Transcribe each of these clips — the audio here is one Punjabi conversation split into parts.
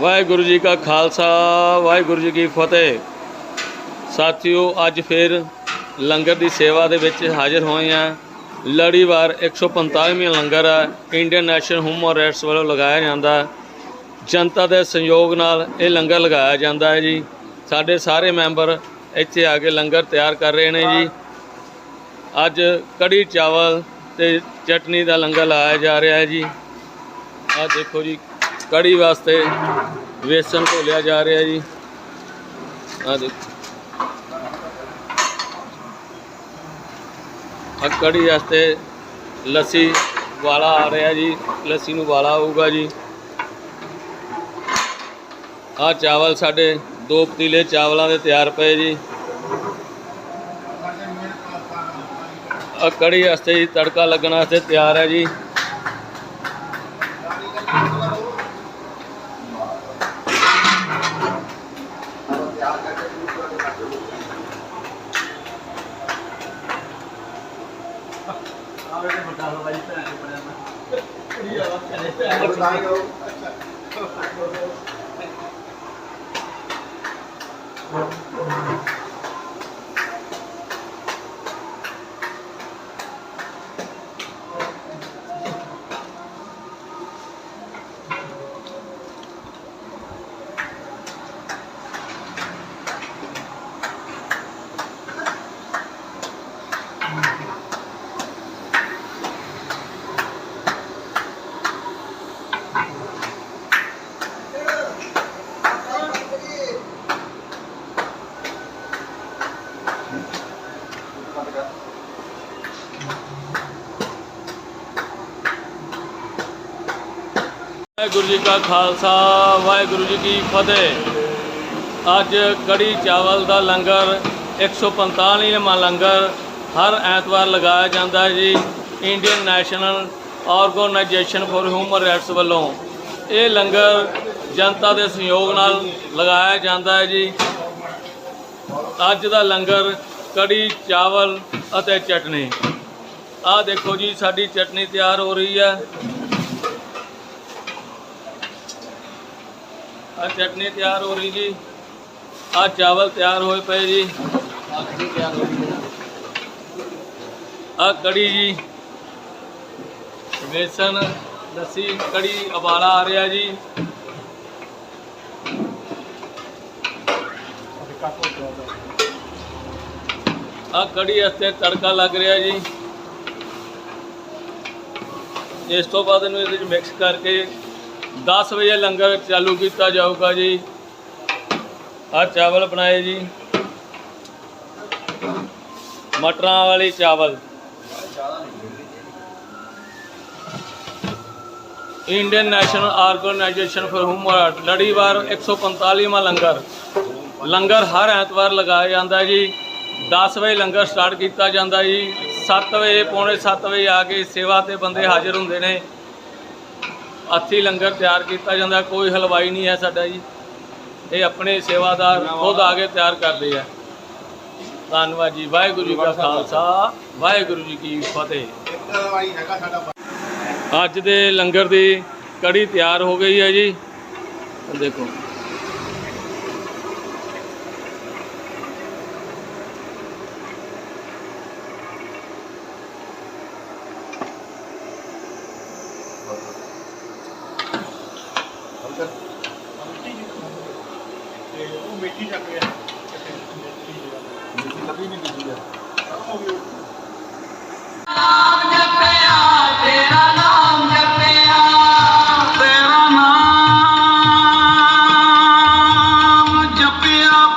ਵਾਹਿਗੁਰੂ ਜੀ ਕਾ ਖਾਲਸਾ, ਵਾਹਿਗੁਰੂ ਜੀ ਕੀ ਫਤਿਹ। ਸਾਥੀਓ, ਅੱਜ ਫਿਰ ਲੰਗਰ ਦੀ ਸੇਵਾ ਦੇ ਵਿੱਚ ਹਾਜ਼ਰ ਹੋਏ ਹਾਂ। ਲੜੀਵਾਰ 145ਵੀਂ ਲੰਗਰ ਹੈ ਇੰਡੀਅਨ ਨੈਸ਼ਨਲ ਹਿਊਮਨ ਰਾਈਟਸ ਵੱਲੋਂ ਲਗਾਇਆ ਜਾਂਦਾ। ਜਨਤਾ ਦੇ ਸਹਿਯੋਗ ਨਾਲ ਇਹ ਲੰਗਰ ਲਗਾਇਆ ਜਾਂਦਾ ਹੈ ਜੀ। ਸਾਡੇ ਸਾਰੇ ਮੈਂਬਰ ਇੱਥੇ ਆ ਕੇ ਲੰਗਰ ਤਿਆਰ ਕਰ ਰਹੇ ਨੇ ਜੀ। ਅੱਜ ਕੜੀ ਚਾਵਲ ਤੇ ਚਟਨੀ ਦਾ ਲੰਗਰ ਲਾਇਆ ਜਾ ਰਿਹਾ ਹੈ ਜੀ। ਆ ਦੇਖੋ ਜੀ ਕੜੀ ਵਾਸਤੇ ਵੇਸਣ ਘੋਲਿਆ ਜਾ ਰਿਹਾ ਜੀ। ਆ ਦੇਖੋ। ਆ ਕੜੀ ਵਾਸਤੇ ਲੱਸੀ, ਵਾਲਾ ਆ ਰਿਹਾ ਜੀ। ਲੱਸੀ ਨੂੰ ਵਾਲਾ ਆਊਗਾ ਜੀ। ਆ ਚਾਵਲ ਸਾਡੇ ਦੋ ਪਤੀਲੇ ਚਾਵਲਾਂ ਦੇ ਤਿਆਰ ਪਏ ਜੀ। ਆ ਕੜੀ ਵਾਸਤੇ ਜੀ ਤੜਕਾ ਲੱਗਣ ਵਾਸਤੇ ਤਿਆਰ ਹੈ ਜੀ। ਵਾਹਿਗੁਰੂ ਜੀ ਕਾ ਖਾਲਸਾ, ਵਾਹਿਗੁਰੂ ਜੀ ਕੀ ਫਤਿਹ। ਅੱਜ ਕੜੀ ਚਾਵਲ ਦਾ ਲੰਗਰ 145ਵਾਂ ਲੰਗਰ ਹਰ ਐਤਵਾਰ ਲਗਾਇਆ ਜਾਂਦਾ ਹੈ ਜੀ। Indian national organisation for human rights ਵੱਲੋਂ ਇਹ ਲੰਗਰ ਜਨਤਾ ਦੇ ਸਹਿਯੋਗ ਨਾਲ ਲਗਾਇਆ ਜਾਂਦਾ ਹੈ ਜੀ। ਅੱਜ ਦਾ ਲੰਗਰ ਕੜੀ, ਚਾਵਲ ਅਤੇ ਚਟਨੀ। ਆਹ ਦੇਖੋ ਜੀ, ਸਾਡੀ ਚਟਨੀ ਤਿਆਰ ਹੋ ਰਹੀ ਹੈ। ਆ ਚਟਨੀ ਤਿਆਰ ਹੋ ਰਹੀ ਜੀ। ਆ ਚਾਵਲ ਤਿਆਰ ਹੋਏ ਪਏ ਜੀ। ਆ ਕੜੀ ਜੀ। ਵੇਸਣ ਲੱਸੀ, ਕੜੀ ਉਬਾਲਾ ਆ ਰਿਹਾ ਜੀ। ਆ ਕੜੀ ਵਾਸਤੇ ਤੜਕਾ ਲੱਗ ਰਿਹਾ ਜੀ। ਇਸ ਤੋਂ ਬਾਅਦ ਇਹਨੂੰ ਇਹਦੇ ਵਿੱਚ ਮਿਕਸ ਕਰਕੇ 10 ਵਜੇ ਲੰਗਰ ਚਾਲੂ ਕੀਤਾ ਜਾਊਗਾ ਜੀ। ਆ ਚਾਵਲ ਬਣਾਏ ਜੀ। ਮਟਰਾਂ ਵਾਲੀ ਚਾਵਲ। Indian national organisation for human ਲੜੀਵਾਰ 145ਵਾਂ ਲੰਗਰ। ਲੰਗਰ ਹਰ ਐਤਵਾਰ ਲਗਾਇਆ ਜਾਂਦਾ ਜੀ। 10 ਵਜੇ ਲੰਗਰ ਸਟਾਰਟ ਕੀਤਾ ਜਾਂਦਾ ਜੀ। 7 ਵਜੇ, ਪੌਣੇ 7 ਵਜੇ ਆ ਕੇ ਸੇਵਾ ਤੇ ਬੰਦੇ ਹਾਜ਼ਰ ਹੁੰਦੇ ਨੇ। ਹੱਥੀਂ ਲੰਗਰ ਤਿਆਰ ਕੀਤਾ ਜਾਂਦਾ ਕੋਈ ਹਲਵਾਈ ਨਹੀਂ ਹੈ ਸਾਡਾ ਜੀ। ਇਹ ਆਪਣੇ ਸੇਵਾਦਾਰ ਖੁਦ ਆ ਕੇ ਤਿਆਰ ਕਰਦੇ ਆ। ਧੰਨਵਾਦ ਜੀ ਵਾਹਿਗੁਰੂ ਜੀ ਕਾ ਖਾਲਸਾ ਵਾਹਿਗੁਰੂ ਜੀ ਕੀ ਫਤਿਹ। ਅੱਜ ਦੇ ਲੰਗਰ ਦੀ ਕੜੀ ਤਿਆਰ ਹੋ ਗਈ ਹੈ ਜੀ। ਦੇਖੋ।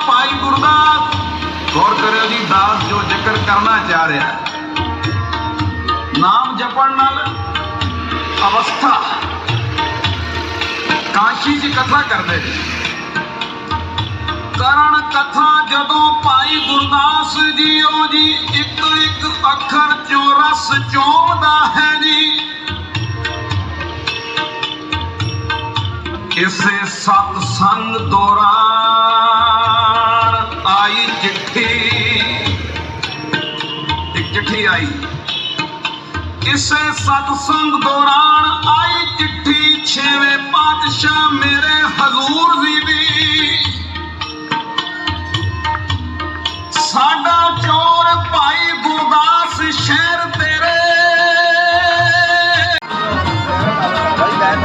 ਭਾਈ ਗੁਰਦਾਸ, ਗੌਰ ਕਰਿਓ ਜੀ, ਦਾਸ ਜੋ ਜ਼ਿਕਰ ਕਰਨਾ ਚਾਹ ਰਿਹਾ ਨਾਮ ਜਪਣ ਨਾਲ ਅਵਸਥਾ, ਕਾਸ਼ੀ ਜੀ ਕਥਾ ਕਰਦੇ ਕਰਨ ਕਥਾ ਜਦੋਂ ਭਾਈ ਗੁਰਦਾਸ ਜੀਓ ਜੀ ਇੱਕ ਇੱਕ ਅੱਖਰ ਚੋਂ ਰਸ ਚੋਂਦਾ ਹੈ ਜੀ। ਇਸੇ ਸਤ ਸੰਗ ਦੌਰਾਨ ਆਈ ਚਿੱਠੀ। ਇੱਕ ਚਿੱਠੀ ਆਈ। ਇਸੇ ਸਤਸੰਗ ਦੌਰਾਨ ਆਈ ਚਿੱਠੀ ਛੇਵੇਂ ਪਾਤਸ਼ਾਹ ਮੇਰੇ ਹਜ਼ੂਰ ਦੀ ਵੀ। ਸਾਡਾ ਚੋਰ ਭਾਈ ਗੁਰਦਾਸ ਸ਼ਹਿਰ ਤੇਰੇ। ਭਾਈ ਲੈ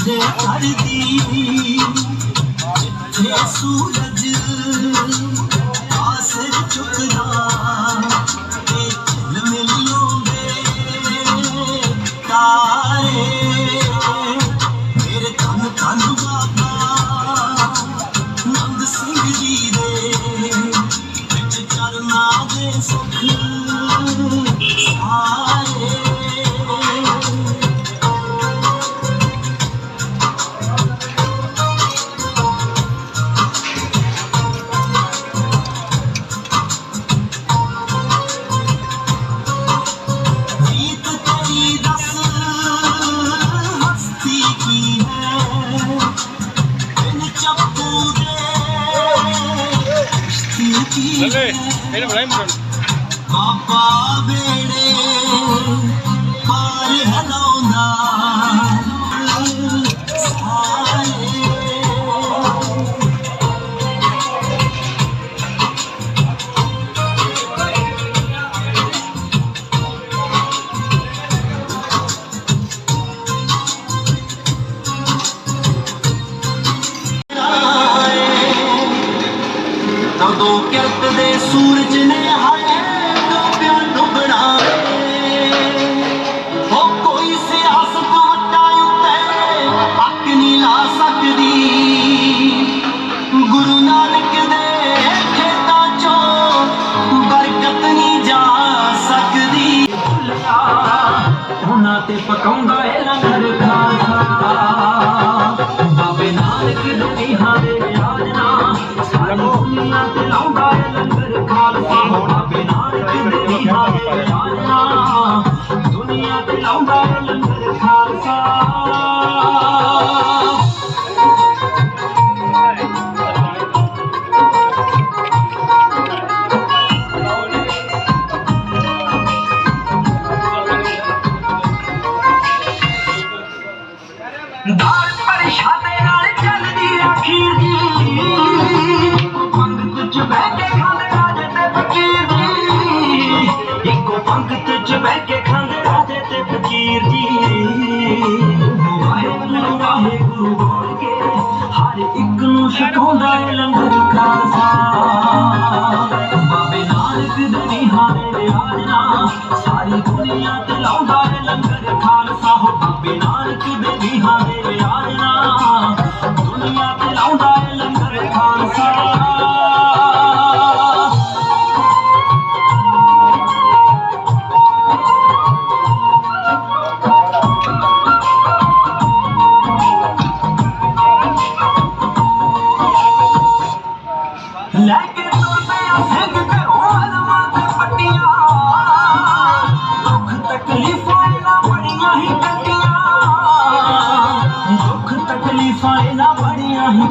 मुझे हर दी हे सूरज आसर चुकना bater facão. ਛਕਾਉਂਦਾ ਏ ਲੰਗਰ ਖਾਲਸਾ। ਬਾਬੇ ਨਾਨਕ ਦੇ ਨਿਹਾਰੇ ਆਜਣਾ ਸਾਰੀ ਦੁਨੀਆ ਤੇ ਲਾਉਂਦਾ